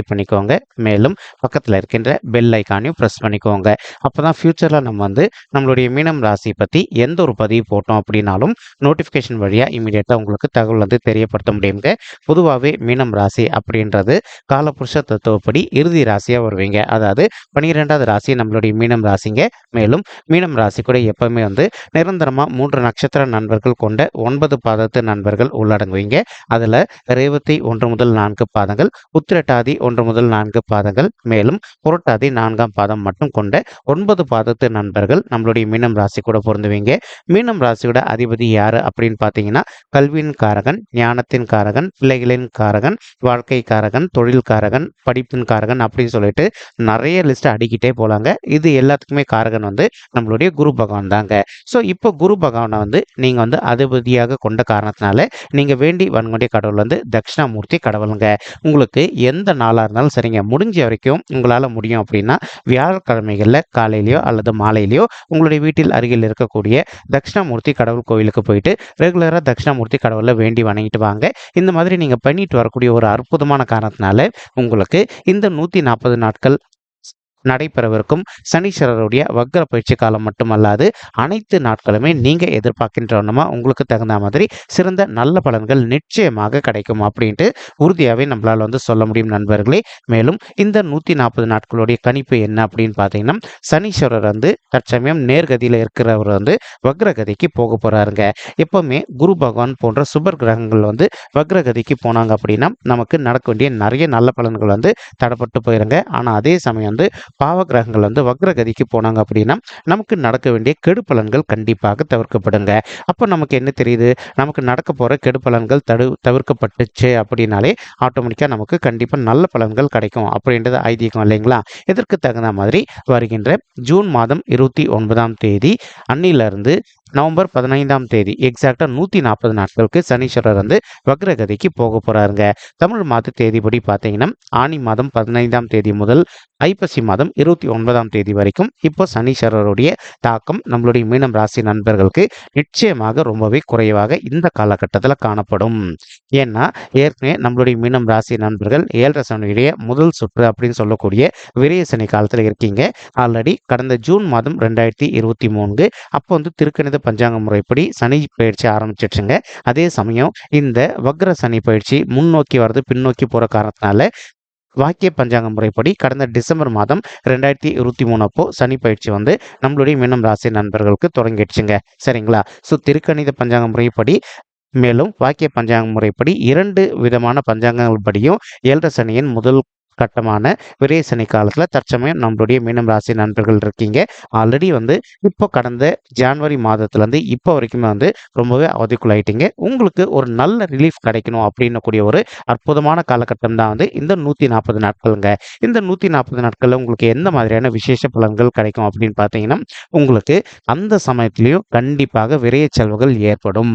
Subscribe பண்ணிக்கோங்க. மேலும் பக்கத்தில் இருக்கின்ற பெல் ஐக்கானையும் ப்ரெஸ் பண்ணிக்கோங்க. அப்போ தான் ஃப்யூச்சரில் நம்ம வந்து நம்மளுடைய மீனம் ராசி பற்றி எந்த ஒரு பதிவு போட்டோம் அப்படின்னாலும் நோட்டிஃபிகேஷன் வழியாக இமீடியட்டாக உங்களுக்கு தகவல் வந்து தெரியப்படுத்த முடியுங்க. பொதுவாகவே மீனம் ராசி அப்படின்றது காலபுருஷ தத்துவப்படி இறுதி ராசியாக வருவீங்க. அதாவது பனிரெண்டாவது ராசி நம்மளுடைய மீனம் ராசிங்க. மேலும் மீனம் ராசி கூட எப்பவுமே வந்து நிரந்தரமாக மூன்று நட்சத்திர நண்பர்கள் கொண்ட ஒன்பது பாதத்து நண்பர்கள் உள்ளடங்குவீங்க. அதில் ரேவதி ஒன்று முதல் நான்கு பாதங்கள் உத்திரட்டாதி ஒன்று முதல் நான்கு பாதங்கள். மேலும் புரட்டாதி நான்காம் பாதம் மட்டும் கொண்ட ஒன்பது பாதத்து நண்பர்கள் நம்மளுடைய மீனம் ராசி கூட பொருந்துவீங்க. மீனம் ராசியோட அதிபதி யாரு அப்படின்னு பார்த்தீங்கன்னா கல்வியின் காரகன் ஞானத்தின் காரகன் பிள்ளைகளின் காரகன் வாழ்க்கை காரகன் தொழில் காரகன் படிப்பின் காரகன் அப்படின்னு சொல்லிட்டு நிறைய லிஸ்ட் அடிக்கிட்டே போலாங்க. இது எல்லாத்துக்குமே காரகன் வந்து நம்மளுடைய குரு பகவான் தாங்க. ஸோ இப்போ குரு பகவானை வந்து நீங்கள் வந்து அதிபதியாக கொண்ட காரணத்தினால நீங்கள் வேண்டி வன்கொண்டிய கடவுள் வந்து தட்சிணாமூர்த்தி கடவுளுங்க. உங்களுக்கு எந்த நாளாக இருந்தாலும் சரிங்க. முடிஞ்ச வரைக்கும் உங்களால் முடியும் அப்படின்னா வியாழக்கிழமைகளில் காலையிலையோ அல்லது மாலையிலையோ உங்களுடைய வீட்டில் அருகில் இருக்கக்கூடிய தட்சிணாமூர்த்தி கடவுள் கோயிலுக்கு போயிட்டு ரெகுலராக தட்சிணாமூர்த்தி கடவுளை வேண்டி வணங்கிட்டு வாங்க. இந்த மாதிரி நீங்கள் பண்ணிட்டு வரக்கூடிய ஒரு அற்புதமான காரணத்தினால உங்களுக்கு இந்த நூற்றி நாற்பது நாட்கள் நடைபெறவிருக்கும். சனீஸ்வரருடைய வக்ர பயிற்சி காலம் மட்டுமல்லாது அனைத்து நாட்களுமே நீங்க எதிர்பார்க்கின்றவனமா உங்களுக்கு தகுந்த மாதிரி சிறந்த நல்ல பலன்கள் நிச்சயமாக கிடைக்கும் அப்படின்ட்டு உறுதியாகவே நம்மளால் வந்து சொல்ல முடியும் நண்பர்களே. மேலும் இந்த நூற்றி நாற்பது நாட்களுடைய கணிப்பு என்ன அப்படின்னு பார்த்தீங்கன்னா சனீஸ்வரர் வந்து தற்சமயம் நேர்கதியில் இருக்கிறவர் வந்து வக்ரகதிக்கு போக போறாருங்க. எப்பவுமே குரு பகவான் போன்ற சுபர் கிரகங்கள் வந்து வக்ரகதிக்கு போனாங்க அப்படின்னா நமக்கு நடக்க வேண்டிய நிறைய நல்ல பலன்கள் வந்து தடப்பட்டு போயிருங்க. ஆனால் அதே சமயம் வந்து பாவ கிரகங்கள் வந்து வக்ரகதிக்கு போனாங்க அப்படின்னா நமக்கு நடக்க வேண்டிய கெடு பலன்கள் கண்டிப்பாக தவிர்க்கப்படுங்க. அப்போ நமக்கு என்ன தெரியுது? நமக்கு நடக்க போகிற கெடு பலன்கள் தடு தவிர்க்கப்பட்டுச்சு அப்படின்னாலே ஆட்டோமேட்டிக்காக நமக்கு கண்டிப்பாக நல்ல பலன்கள் கிடைக்கும் அப்படின்றது ஐதீகம் இல்லைங்களா? இதற்கு தகுந்த மாதிரி வருகின்ற ஜூன் மாதம் இருபத்தி ஒன்பதாம் தேதி அன்னிலிருந்து நவம்பர் பதினைந்தாம் தேதி எக்ஸாக்டா நூற்றி நாற்பது நாட்களுக்கு சனீஸ்வரர் வந்து வக்ரகதிக்கு போக போகிறாருங்க தமிழ் மாத தேதிப்படி பார்த்தீங்கன்னா ஆனி மாதம் பதினைந்தாம் தேதி முதல் ஐப்பசி மாதம் இருபத்தி ஒன்பதாம் தேதி வரைக்கும் இப்போ சனீஸ்வரருடைய தாக்கம் நம்மளுடைய மீனம் ராசி நண்பர்களுக்கு நிச்சயமாக ரொம்பவே குறைவாக இந்த காலகட்டத்தில் காணப்படும். ஏன்னா ஏற்கனவே நம்மளுடைய மீனம் ராசி நண்பர்கள் ஏழரை சனியுடைய முதல் சுற்று அப்படின்னு சொல்லக்கூடிய விரைய சனி காலத்தில் இருக்கீங்க. ஆல்ரெடி கடந்த ஜூன் மாதம் ரெண்டாயிரத்தி இருபத்தி மூணு அப்போ வந்து திருக்கணித பஞ்சாங்க முறைப்படி சனி பயிற்சி ஆரம்பிச்சிடுச்சுங்க அதே சமயம் இந்த வக்ர சனி பயிற்சி முன்னோக்கி வர்றது பின்னோக்கி போகிற காரணத்தினால வாக்கிய பஞ்சாங்க முறைப்படி கடந்த டிசம்பர் மாதம் ரெண்டாயிரத்தி இருபத்தி மூணு அப்போ சனி பயிற்சி வந்து நம்மளுடைய மீனம் ராசி நண்பர்களுக்கு தொடங்கிடுச்சுங்க. சரிங்களா? ஸோ திருக்கணித பஞ்சாங்க முறைப்படி மேலும் வாக்கிய பஞ்சாங்க முறைப்படி இரண்டு விதமான பஞ்சாங்கங்கள் படியும். ஏழரை சனியின் முதல் கட்டமான விரைய காலத்தில் தற்சமயம் நம்மளுடைய மீனம் ராசி நண்பர்கள் இருக்கீங்க. ஆல்ரெடி வந்து இப்போ கடந்த ஜான்வரி மாதத்துலேருந்து இப்போ வரைக்குமே வந்து ரொம்பவே அவதிக்குள்ளாயிட்டீங்க. உங்களுக்கு ஒரு நல்ல ரிலீஃப் கிடைக்கணும் அப்படின்னு கூடிய ஒரு அற்புதமான காலகட்டம் தான் வந்து இந்த நூற்றி நாற்பது நாட்களுங்க. இந்த நூற்றி நாற்பது நாட்களில் உங்களுக்கு எந்த மாதிரியான விசேஷ பலன்கள் கிடைக்கும் அப்படின்னு பார்த்தீங்கன்னா உங்களுக்கு அந்த சமயத்திலையும் கண்டிப்பாக விரைய செலவுகள் ஏற்படும்.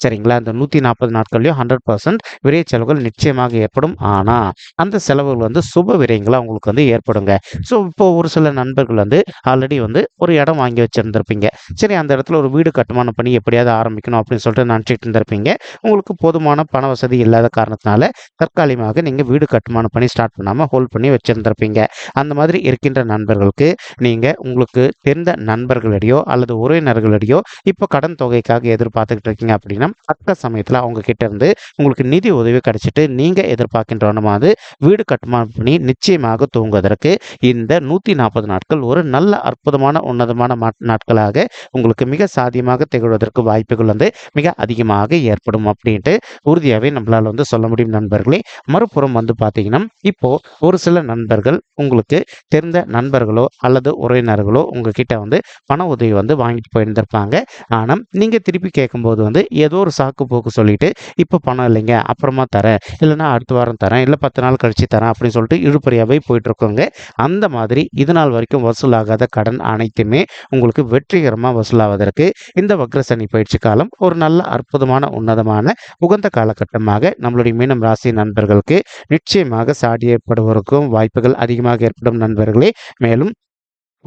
சரிங்களா? இந்த நூற்றி நாற்பது நாட்கள்லையும் ஹண்ட்ரட் பர்சன்ட் விரைய செலவுகள் நிச்சயமாக ஏற்படும். ஆனால் அந்த செலவுகள் வந்து சுப விரயங்களாக உங்களுக்கு வந்து ஏற்படுங்க. ஸோ இப்போ ஒரு சில நண்பர்கள் வந்து ஆல்ரெடி வந்து ஒரு இடம் வாங்கி வச்சுருந்துருப்பீங்க. சரி அந்த இடத்துல ஒரு வீடு கட்டுமான பணி எப்படியாவது ஆரம்பிக்கணும் அப்படின்னு சொல்லிட்டு நினச்சிட்டு இருந்திருப்பீங்க. உங்களுக்கு போதுமான பண வசதி இல்லாத காரணத்தினால தற்காலிகமாக நீங்கள் வீடு கட்டுமான பணி ஸ்டார்ட் பண்ணாமல் ஹோல்ட் பண்ணி வச்சுருந்துருப்பீங்க. அந்த மாதிரி இருக்கின்ற நண்பர்களுக்கு நீங்கள் உங்களுக்கு தெரிந்த நண்பர்களிடையோ அல்லது உறவினர்களிடையோ இப்போ கடன் தொகைக்காக எதிர்பார்த்துக்கிட்டு இருக்கீங்க அப்படின்னா தக்க சமயத்தில் அவங்க கிட்ட இருந்து உங்களுக்கு நிதி உதவி கிடைச்சிட்டு நீங்கள் எதிர்பார்க்கின்றவனமாவது வீடு கட்டுமானம் பண்ணி நிச்சயமாக தூங்குவதற்கு இந்த நூற்றி நாற்பது நாட்கள் ஒரு நல்ல அற்புதமான உன்னதமான நாட்களாக உங்களுக்கு மிக சாதியமாக திகழ்வதற்கு வாய்ப்புகள் வந்து மிக அதிகமாக ஏற்படும் அப்படின்ட்டு உறுதியாகவே நம்மளால் வந்து சொல்ல முடியும் நண்பர்களே. மறுபுறம் வந்து பார்த்தீங்கன்னா இப்போ ஒரு சில நண்பர்கள் உங்களுக்கு தெரிந்த நண்பர்களோ அல்லது உறவினர்களோ உங்ககிட்ட வந்து பண உதவி வந்து வாங்கிட்டு போயிருந்திருப்பாங்க. ஆனால் நீங்கள் திருப்பி கேட்கும்போது வந்து ஏதோ ஏதோ ஒரு சாக்கு போக்கு சொல்லிட்டு இப்போ பணம் இல்லைங்க அப்புறமா தரேன். இல்லைன்னா அடுத்த வாரம் தரேன். இல்லை பத்து நாள் கழித்து தரேன் அப்படின்னு சொல்லிட்டு இழுப்பறியாகவே போயிட்டுருக்கோங்க. அந்த மாதிரி இது நாள் வரைக்கும் வசூலாகாத கடன் அனைத்துமே உங்களுக்கு வெற்றிகரமாக வசூலாவதற்கு இந்த வக்ரசனி பயிற்சி காலம் ஒரு நல்ல அற்புதமான உன்னதமான உகந்த காலகட்டமாக நம்மளுடைய மீனம் ராசி நண்பர்களுக்கு நிச்சயமாக சாடி ஏற்படுவதற்கும் வாய்ப்புகள் அதிகமாக ஏற்படும் நண்பர்களே. மேலும்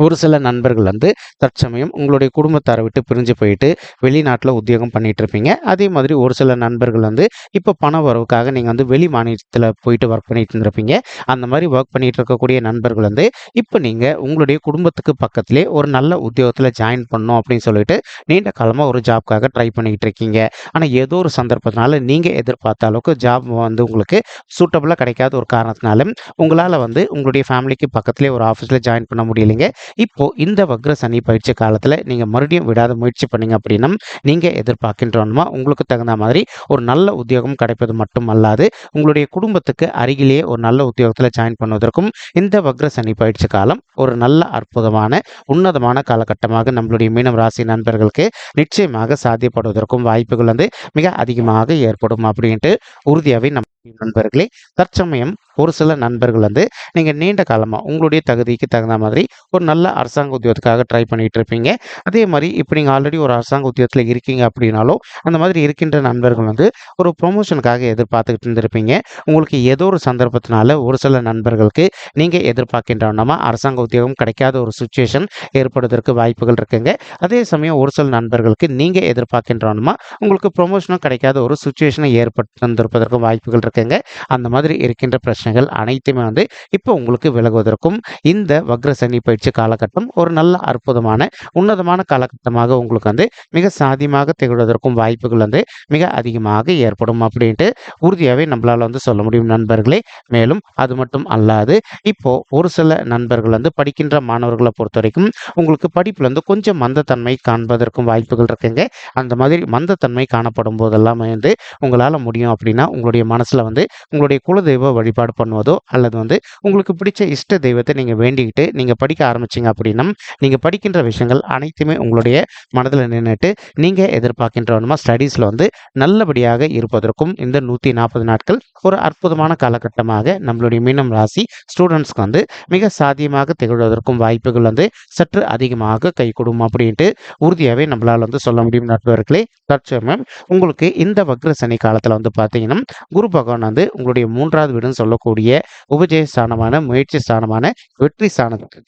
ஒரு சில நண்பர்கள் வந்து தற்சமயம் உங்களுடைய குடும்பத்தாரை விட்டு பிரிஞ்சு போயிட்டு வெளிநாட்டில் உத்தியோகம் பண்ணிட்டு இருப்பீங்க. அதே மாதிரி ஒரு சில நண்பர்கள் வந்து இப்போ பண வரவுக்காக நீங்கள் வந்து வெளி மாநிலத்தில் போயிட்டு ஒர்க் பண்ணிட்டு இருந்திருப்பீங்க. அந்த மாதிரி ஒர்க் பண்ணிட்டு இருக்கக்கூடிய நண்பர்கள் வந்து இப்போ நீங்கள் உங்களுடைய குடும்பத்துக்கு பக்கத்திலே ஒரு நல்ல உத்தியோகத்தில் ஜாயின் பண்ணணும் அப்படின்னு சொல்லிட்டு நீண்ட காலமாக ஒரு ஜாப்க்காக ட்ரை பண்ணிட்டு இருக்கீங்க. ஆனால் ஏதோ ஒரு சந்தர்ப்பத்தினால நீங்கள் எதிர்பார்த்த அளவுக்கு ஜாப் வந்து உங்களுக்கு சூட்டபுளாக கிடைக்காத ஒரு காரணத்தினாலும் உங்களால் வந்து உங்களுடைய ஃபேமிலிக்கு பக்கத்திலே ஒரு ஆஃபீஸில் ஜாயின் பண்ண முடியலைங்க. இப்போ இந்த வக்ர சனி பயிற்சி காலத்தில் நீங்கள் மறுபடியும் விடாத முயற்சி பண்ணீங்க அப்படின்னா நீங்கள் எதிர்பார்க்கின்றோமா உங்களுக்கு தகுந்த மாதிரி ஒரு நல்ல உத்தியோகம் கிடைப்பது மட்டும் அல்லாது உங்களுடைய குடும்பத்துக்கு அருகிலேயே ஒரு நல்ல உத்தியோகத்தில் ஜாயின் பண்ணுவதற்கும் இந்த வக்ர சனி பயிற்சி காலம் ஒரு நல்ல அற்புதமான உன்னதமான காலகட்டமாக நம்மளுடைய மீனம் ராசி நண்பர்களுக்கு நிச்சயமாக சாத்தியப்படுவதற்கும் வாய்ப்புகள் வந்து மிக அதிகமாக ஏற்படும் அப்படின்ட்டு உறுதியாகவே நம்ம நண்பர்களே தற்சமயம் ஒரு சில நண்பர்கள் வந்து நீங்கள் நீண்ட காலமாக உங்களுடைய தகுதிக்கு தகுந்த மாதிரி ஒரு நல்ல அரசாங்க உத்தியோகத்துக்காக ட்ரை பண்ணிட்டு இருப்பீங்க அதே மாதிரி இப்போ நீங்கள் ஆல்ரெடி ஒரு அரசாங்க உத்தியோகத்தில் இருக்கீங்க அப்படின்னாலும் அந்த மாதிரி இருக்கின்ற நண்பர்கள் வந்து ஒரு ப்ரொமோஷனுக்காக எதிர்பார்த்துக்கிட்டு இருந்திருப்பீங்க. உங்களுக்கு ஏதோ ஒரு சந்தர்ப்பத்தினால ஒரு சில நண்பர்களுக்கு நீங்கள் எதிர்பார்க்கின்றவனமா அரசாங்க உத்தியோகம் கிடைக்காத ஒரு சுச்சுவேஷன் ஏற்படுவதற்கு வாய்ப்புகள் இருக்குங்க. அதே சமயம் ஒரு சில நண்பர்களுக்கு நீங்கள் எதிர்பார்க்கின்றவனமா உங்களுக்கு ப்ரொமோஷனும் கிடைக்காத ஒரு சுச்சுவேஷனை ஏற்பட்டிருப்பதற்கு வாய்ப்புகள் இருக்குங்க. அந்த மாதிரி இருக்கின்ற பிரச்சனைகள் அனைத்துமே வந்து இப்போ உங்களுக்கு விலகுவதற்கும் இந்த வக்ர சனி பயிற்சி காலகட்டம் ஒரு நல்ல அற்புதமான உன்னதமான காலகட்டமாக உங்களுக்கு வந்து மிக சாதியமாக திகழ்வதற்கும் வாய்ப்புகள் வந்து மிக அதிகமாக ஏற்படும் அப்படின்ட்டு உறுதியாகவே நம்மளால் வந்து சொல்ல முடியும் நண்பர்களே. மேலும் அது மட்டும் அல்லாது இப்போ ஒரு சில நண்பர்கள் வந்து படிக்கின்ற மாணவர்களை பொறுத்த வரைக்கும் உங்களுக்கு படிப்பில் வந்து கொஞ்சம் மந்தத்தன்மை காண்பதற்கும் வாய்ப்புகள் இருக்குங்க. அந்த மாதிரி மந்தத்தன்மை காணப்படும் போதெல்லாம் வந்து உங்களால் முடியும் அப்படின்னா உங்களுடைய மனசில் வந்து உங்களுடைய குலதெய்வ வழிபாடு பண்ணுவதோ அல்லது வந்து உங்களுக்கு பிடிச்ச இஷ்ட தெய்வத்தை நீங்கள் வேண்டிக்கிட்டு நீங்கள் படிக்க வச்சிங்க அப்படின்னா நீங்கள் படிக்கின்ற விஷயங்கள் அனைத்துமே உங்களுடைய மனதில் நின்றுட்டு நீங்கள் எதிர்பார்க்கின்றவனுமா ஸ்டடீஸில் வந்து நல்லபடியாக இருப்பதற்கும் இந்த நூற்றி நாற்பது நாட்கள் ஒரு அற்புதமான காலகட்டமாக நம்மளுடைய மீனம் ராசி ஸ்டூடெண்ட்ஸ்க்கு வந்து மிக சாத்தியமாக திகழ்வதற்கும் வாய்ப்புகள் வந்து சற்று அதிகமாக கை கொடுக்கும் அப்படின்ட்டு உறுதியாகவே நம்மளால் வந்து சொல்ல முடியும் நண்பர்களே. தற்சமயம் உங்களுக்கு இந்த வக்ர சனி காலத்தில் வந்து பார்த்தீங்கன்னா குரு பகவான் வந்து உங்களுடைய மூன்றாவது வீடுன்னு சொல்லக்கூடிய உபஜய ஸ்தானமான முயற்சி ஸ்தானமான வெற்றி ஸ்தானத்தில்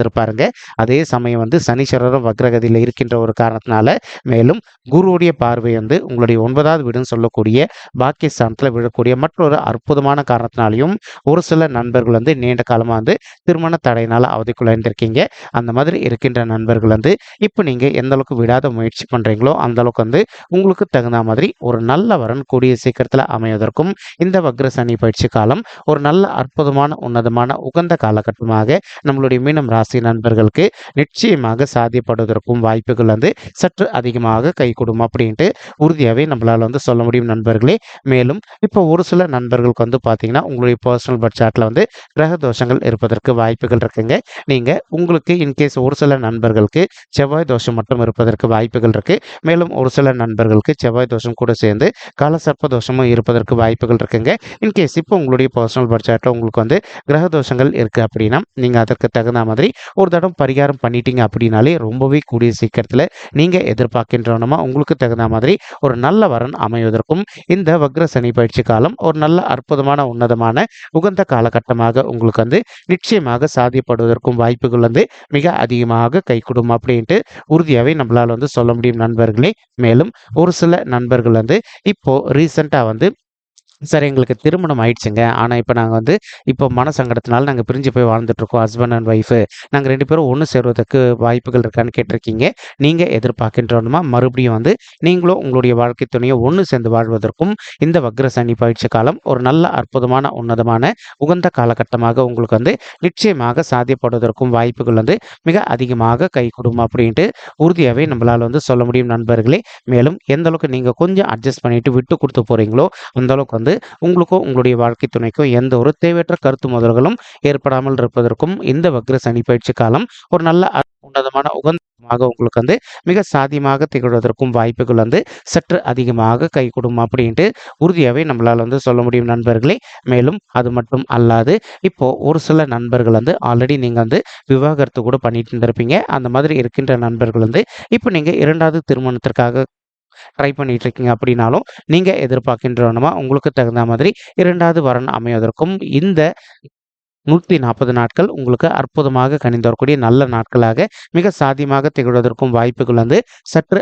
இருந்திருப்பாருங்க அதே சமயம் வந்து சனீஸ்வரரும் வக்ரகதியில் இருக்கின்ற ஒரு காரணத்தினால மேலும் குருவுடைய பார்வை வந்து உங்களுடைய ஒன்பதாவது வீடுன்னு சொல்லக்கூடிய பாக்கியஸ்தானத்தில் விழக்கூடிய மற்றொரு அற்புதமான காரணத்தினாலையும் ஒரு சில நண்பர்கள் வந்து நீண்ட காலமாக வந்து திருமண தடையினால் அவதிக்குள்ளாயிருந்திருக்கீங்க அந்த மாதிரி இருக்கின்ற நண்பர்கள் வந்து இப்போ நீங்கள் எந்த அளவுக்கு விடாத முயற்சி பண்ணுறீங்களோ அந்த அளவுக்கு வந்து உங்களுக்கு தகுந்த மாதிரி ஒரு நல்ல வரன் கூடிய சீக்கிரத்தில் அமைவதற்கும் இந்த வக்ர சனி பயிற்சி காலம் ஒரு நல்ல அற்புதமான உன்னதமான உகந்த காலகட்டமாக நம்மளுடைய மீனம் ராசி நண்பர்களுக்கு நிச்சயமாக சாத்தியப்படுவதற்கும் வாய்ப்புகள் வந்து சற்று அதிகமாக கை கொடுக்கும் அப்படின்ட்டு உறுதியாகவே நம்மளால் வந்து சொல்ல முடியும் நண்பர்களே. மேலும் இப்போ ஒரு சில நண்பர்களுக்கு வந்து பார்த்தீங்கன்னா உங்களுடைய பர்சனல் பட்ஜெட்டில் வந்து கிரக தோஷங்கள் இருப்பதற்கு வாய்ப்புகள் இருக்குங்க. நீங்கள் உங்களுக்கு இன்கேஸ் ஒரு சில நண்பர்களுக்கு செவ்வாய் தோஷம் மட்டும் இருப்பதற்கு வாய்ப்புகள் இருக்குது மேலும் ஒரு சில நண்பர்களுக்கு செவ்வாய் தோஷம் கூட சேர்ந்து காலசர்ப்ப தோஷமும் இருப்பதற்கு வாய்ப்புகள் இருக்குங்க. இன்கேஸ் இப்போ உங்களுடைய பர்சனல் பட்ஜெட்டில் உங்களுக்கு வந்து கிரக தோஷங்கள் இருக்குது அப்படின்னா நீங்கள் அதற்கு தகுந்த மாதிரி ஒரு தடம் பரிகாரம் பண்ணிட்டீங்க அப்படின்னாலே ரொம்பவே கூடிய சீக்கிரத்தில் நீங்கள் எதிர்பார்க்கின்றவனமா உங்களுக்கு தகுந்த மாதிரி ஒரு நல்ல வரன் அமைவதற்கும் இந்த வக்ர சனி பயிற்சி காலம் ஒரு நல்ல அற்புதமான உன்னதமான உகந்த காலகட்டமாக உங்களுக்கு வந்து நிச்சயமாக சாதியப்படுவதற்கும் வாய்ப்புகள் வந்து மிக அதிகமாக கை கொடுக்கும் அப்படின்ட்டு உறுதியாகவே நம்மளால் வந்து சொல்ல முடியும் நண்பர்களே. மேலும் ஒரு சில நண்பர்கள் வந்து இப்போ ரீசெண்டாக வந்து சார் எங்களுக்கு திருமணம் ஆயிடுச்சுங்க. ஆனால் இப்போ நாங்கள் வந்து இப்போ மன சங்கடத்தினால நாங்கள் பிரிஞ்சு போய் வாழ்ந்துட்டுருக்கோம் ஹஸ்பண்ட் அண்ட் ஒய்ஃபு நாங்கள் ரெண்டு பேரும் ஒன்று சேருவதற்கு வாய்ப்புகள் இருக்கான்னு கேட்டிருக்கீங்க. நீங்கள் எதிர்பார்க்கின்றோமா மறுபடியும் வந்து நீங்களும் உங்களுடைய வாழ்க்கை துணையை ஒன்று சேர்ந்து வாழ்வதற்கும் இந்த வக்ர சனி பயிற்சி காலம் ஒரு நல்ல அற்புதமான உன்னதமான உகந்த காலகட்டமாக உங்களுக்கு வந்து நிச்சயமாக சாத்தியப்படுவதற்கும் வாய்ப்புகள் வந்து மிக அதிகமாக கை கொடுக்கும் அப்படின்ட்டு உறுதியாகவே நம்மளால் வந்து சொல்ல முடியும் நண்பர்களே. மேலும் எந்த அளவுக்கு நீங்கள் கொஞ்சம் அட்ஜஸ்ட் பண்ணிட்டு விட்டு கொடுத்து போகிறீங்களோ அந்த அளவுக்கு வந்து வந்து உங்களுக்கோ உங்களுடைய வாழ்க்கை துணைக்கோ எந்த ஒரு தேவையற்ற கருத்து முதல்களும் ஏற்படாமல் இருப்பதற்கும் இந்த வக்ர சனி பயிற்சி காலம் ஒரு நல்ல உன்னதமான உகந்தமாக உங்களுக்கு வந்து மிக சாதியமாக திகழ்வதற்கும் வாய்ப்புகள் வந்து சற்று அதிகமாக கை கொடுக்கும் அப்படின்ட்டு உறுதியாகவே நம்மளால் வந்து சொல்ல முடியும் நண்பர்களே. மேலும் அது மட்டும் அல்லாது இப்போ ஒரு சில நண்பர்கள் வந்து ஆல்ரெடி நீங்கள் வந்து விவாகரத்து கூட பண்ணிட்டு இருந்திருப்பீங்க. அந்த மாதிரி இருக்கின்ற நண்பர்கள் வந்து இப்போ நீங்கள் இரண்டாவது திருமணத்திற்காக ட்ரை பண்ணிட்டு இருக்கீங்க அப்படின்னாலும் நீங்கள் எதிர்பார்க்கின்றவனமா உங்களுக்கு தகுந்த மாதிரி இரண்டாவது வரன் அமைவதற்கும் இந்த நூற்றி நாற்பது நாட்கள் உங்களுக்கு அற்புதமாக கணிந்து வரக்கூடிய நல்ல நாட்களாக மிக சாதியமாக திகழ்வதற்கும் வாய்ப்புகள் வந்து சற்று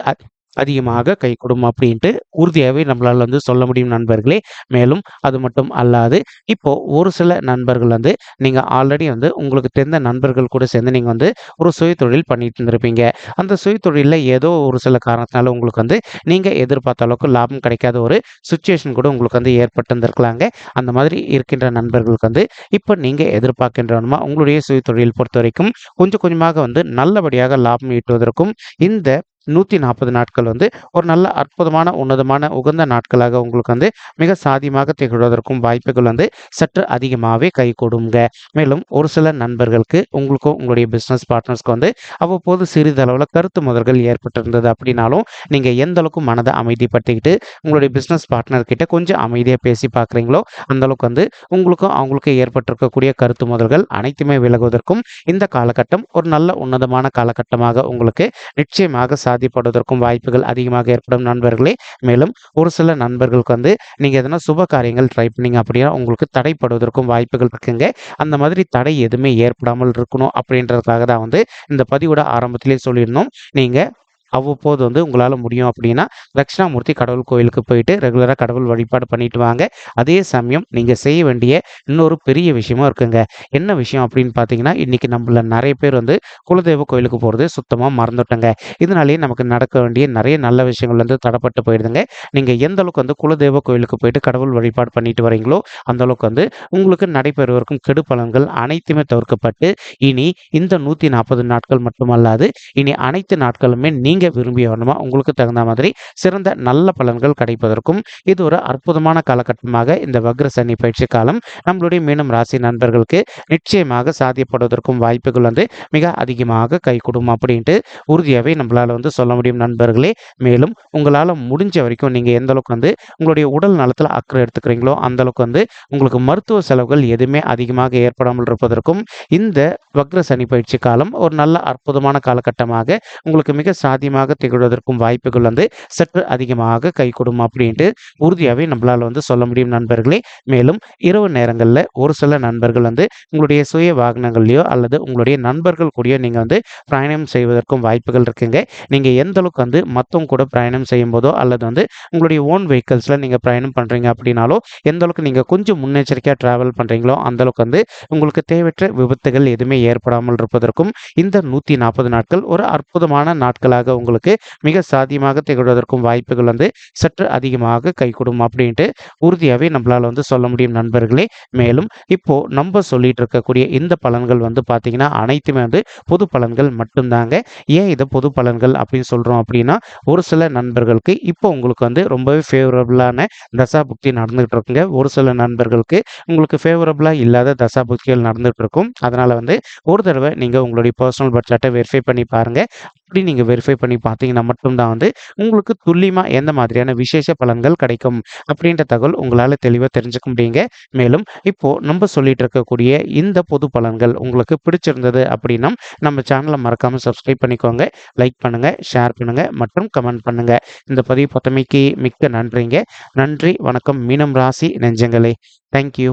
அதிகமாக கை கொடுக்கும் அப்படின்ட்டு உறுதியாகவே நம்மளால் வந்து சொல்ல முடியும் நண்பர்களே. மேலும் அது மட்டும் அல்லாது இப்போ ஒரு சில நண்பர்கள் வந்து நீங்கள் ஆல்ரெடி வந்து உங்களுக்கு தெரிந்த நண்பர்கள் கூட சேர்ந்து நீங்கள் வந்து ஒரு சுயதொழில் பண்ணிட்டு இருந்திருப்பீங்க. அந்த சுயதொழிலில் ஏதோ ஒரு சில காரணத்தினால உங்களுக்கு வந்து நீங்கள் எதிர்பார்த்த அளவுக்கு லாபம் கிடைக்காத ஒரு சுச்சுவேஷன் கூட உங்களுக்கு வந்து ஏற்பட்டு இருந்திருக்கலாங்க அந்த மாதிரி இருக்கின்ற நண்பர்களுக்கு வந்து இப்போ நீங்கள் எதிர்பார்க்கின்றனமா உங்களுடைய சுயதொழில் பொறுத்த வரைக்கும் கொஞ்சம் கொஞ்சமாக வந்து நல்லபடியாக லாபம் ஈட்டுவதற்கும் இந்த நூற்றி நாற்பது நாட்கள் வந்து ஒரு நல்ல அற்புதமான உன்னதமான உகந்த நாட்களாக உங்களுக்கு வந்து மிக சாதியமாக திகழ்வதற்கும் வாய்ப்புகள் வந்து சற்று அதிகமாகவே கை கொடுங்க. மேலும் ஒரு சில நண்பர்களுக்கு உங்களுக்கும் உங்களுடைய பிஸ்னஸ் பார்ட்னர்ஸ்க்கு வந்து அவ்வப்போது சிறிதளவில் கருத்து முதல்கள் ஏற்பட்டிருந்தது அப்படின்னாலும் நீங்கள் எந்த அளவுக்கு மனதை அமைதிப்படுத்திக்கிட்டு உங்களுடைய பிஸ்னஸ் பார்ட்னர் கிட்ட கொஞ்சம் அமைதியாக பேசி பார்க்குறீங்களோ அந்த அளவுக்கு வந்து உங்களுக்கும் அவங்களுக்கும் ஏற்பட்டிருக்கக்கூடிய கருத்து முதல்கள் அனைத்துமே விலகுவதற்கும் இந்த காலகட்டம் ஒரு நல்ல உன்னதமான காலகட்டமாக உங்களுக்கு நிச்சயமாக பாதிப்படுவதற்கும் வாய்ப்புகள் அதிகமாக ஏற்படும் நண்பர்களே. மேலும் ஒரு சில நண்பர்களுக்கு வந்து நீங்கள் எதனா சுப காரியங்கள் ட்ரை பண்ணிங்க அப்படின்னா உங்களுக்கு தடைப்படுவதற்கும் வாய்ப்புகள் இருக்குங்க. அந்த மாதிரி தடை எதுவுமே ஏற்படாமல் இருக்கணும் அப்படின்றதுக்காக தான் வந்து இந்த பதிவோட ஆரம்பத்திலே சொல்லியிருந்தோம். நீங்கள் அவ்வப்போது வந்து உங்களால் முடியும் அப்படின்னா தட்சிணாமூர்த்தி கடவுள் கோயிலுக்கு போயிட்டு ரெகுலராக கடவுள் வழிபாடு பண்ணிட்டு வாங்க. அதே சமயம் நீங்கள் செய்ய வேண்டிய இன்னொரு பெரிய விஷயமும் இருக்குங்க. என்ன விஷயம் அப்படின்னு பார்த்தீங்கன்னா இன்றைக்கி நம்மள நிறைய பேர் வந்து குலதெய்வ கோயிலுக்கு போகிறது சுத்தமாக மறந்துட்டோங்க. இதனாலேயே நமக்கு நடக்க வேண்டிய நிறைய நல்ல விஷயங்கள் வந்து தடப்பட்டு போயிடுதுங்க. நீங்கள் எந்த அளவுக்கு வந்து குலதெய்வ கோயிலுக்கு போயிட்டு கடவுள் வழிபாடு பண்ணிட்டு வரீங்களோ அந்த அளவுக்கு வந்து உங்களுக்கு நடைபெறுவதற்கும் கெடு பலன்கள் அனைத்துமே தவிர்க்கப்பட்டு இனி இந்த நூற்றி நாற்பது நாட்கள் மட்டுமல்லாது இனி அனைத்து நாட்களுமே நீங்கள் விரும்பிய வண்ணமாக உங்களுக்கு தகுந்த மாதிரி சிறந்த நல்ல பலன்கள் கிடைப்பதற்கும் இது ஒரு அற்புதமான காலகட்டமாக இந்த வக்ர சனி பயிற்சி காலம் நம்மளுடைய மீனம் ராசி நண்பர்களுக்கு நிச்சயமாக சாத்தியப்படுவதற்கும் வாய்ப்புகள் வந்து மிக அதிகமாக கை கொடுக்கும் அப்படின்ட்டு உறுதியாகவே நம்மளால் வந்து சொல்ல முடியும் நண்பர்களே. மேலும் உங்களால் முடிஞ்ச வரைக்கும் நீங்கள் எந்த அளவுக்கு வந்து உங்களுடைய உடல் நலத்தில் அக்கறை எடுத்துக்கிறீங்களோ அந்த அளவுக்கு வந்து உங்களுக்கு மருத்துவ செலவுகள் எதுவுமே அதிகமாக ஏற்படாமல் இருப்பதற்கும் இந்த வக்ர சனி பயிற்சி காலம் ஒரு நல்ல அற்புதமான காலகட்டமாக உங்களுக்கு மிக சாத்தியமாக திகழ்வதற்கும் வாய்ப்புகள் வந்து சற்று அதிகமாக கைகூடும் அப்படின்ட்டு உறுதியாகவே நம்மளால் வந்து சொல்ல முடியும் நண்பர்களே. மேலும் இரவு நேரங்களில் ஒரு சில நண்பர்கள் வந்து உங்களுடைய சுய வாகனங்கள்லையோ அல்லது உங்களுடைய நண்பர்கள் கூடயோ நீங்கள் வந்து பிரயாணம் செய்வதற்கும் வாய்ப்புகள் இருக்குங்க. நீங்கள் எந்த அளவுக்கு வந்து மற்றவங்க கூட பிரயாணம் செய்யும் போதோ அல்லது வந்து உங்களுடைய ஓன் வெஹிக்கல்ஸில் நீங்கள் பிரயாணம் பண்ணுறீங்க அப்படின்னாலோ எந்த அளவுக்கு நீங்கள் கொஞ்சம் முன்னெச்சரிக்கையாக ட்ராவல் பண்ணுறீங்களோ அந்த அளவுக்கு வந்து உங்களுக்கு தேவையற்ற விபத்துகள் எதுவுமே ஏற்படாமல் இருப்பதற்கும் இந்த நூற்றி நாற்பது நாட்கள் ஒரு அற்புதமான நாட்களாக உங்களுக்கு மிக சாத்தியமாக திகழ்வதற்கும் வாய்ப்புகள் வந்து சற்று அதிகமாக கை கொடுக்கும் அப்படின்ட்டு உறுதியாகவே நம்மளால் வந்து சொல்ல முடியும் நண்பர்களே. மேலும் இப்போ நம்ம சொல்லிட்டு இருக்கக்கூடிய இந்த பலன்கள் வந்து பார்த்தீங்கன்னா அனைத்துமே வந்து பொது பலன்கள் மட்டும்தாங்க. ஏன் இதை பொது பலன்கள் அப்படின்னு சொல்கிறோம் அப்படின்னா ஒரு சில நண்பர்களுக்கு இப்போ உங்களுக்கு வந்து ரொம்பவே ஃபேவரபுளான தசா புக்தி நடந்துகிட்டு இருக்குங்க. ஒரு சில நண்பர்களுக்கு உங்களுக்கு ஃபேவரபுளாக இல்லாத தசா புக்திகள் நடந்துகிட்டு இருக்கும். அதனால் வந்து ஒரு தடவை நீங்கள் உங்களுடைய பர்சனல் பட்ஜெட்டை வெரிஃபை பண்ணி பாருங்கள் அப்படி நீங்கள் வெரிஃபை பண்ணி பார்த்தீங்கன்னா மட்டும்தான் வந்து உங்களுக்கு துல்லியமாக எந்த மாதிரியான விசேஷ பலன்கள் கிடைக்கும் அப்படின்ற தகவல் உங்களால் தெளிவாக தெரிஞ்சுக்க முடியுங்க. மேலும் இப்போது நம்ம சொல்லிட்டு இருக்கக்கூடிய இந்த பொது பலன்கள் உங்களுக்கு பிடிச்சிருந்தது அப்படின்னா நம்ம சேனலை மறக்காமல் சப்ஸ்கிரைப் பண்ணிக்கோங்க லைக் பண்ணுங்கள் ஷேர் பண்ணுங்கள் மற்றும் கமெண்ட் பண்ணுங்கள் இந்த பதிவு பொத்தமைக்கு மிக்க நன்றிங்க. நன்றி வணக்கம். மீனம் ராசி நெஞ்சங்களே. தேங்க்யூ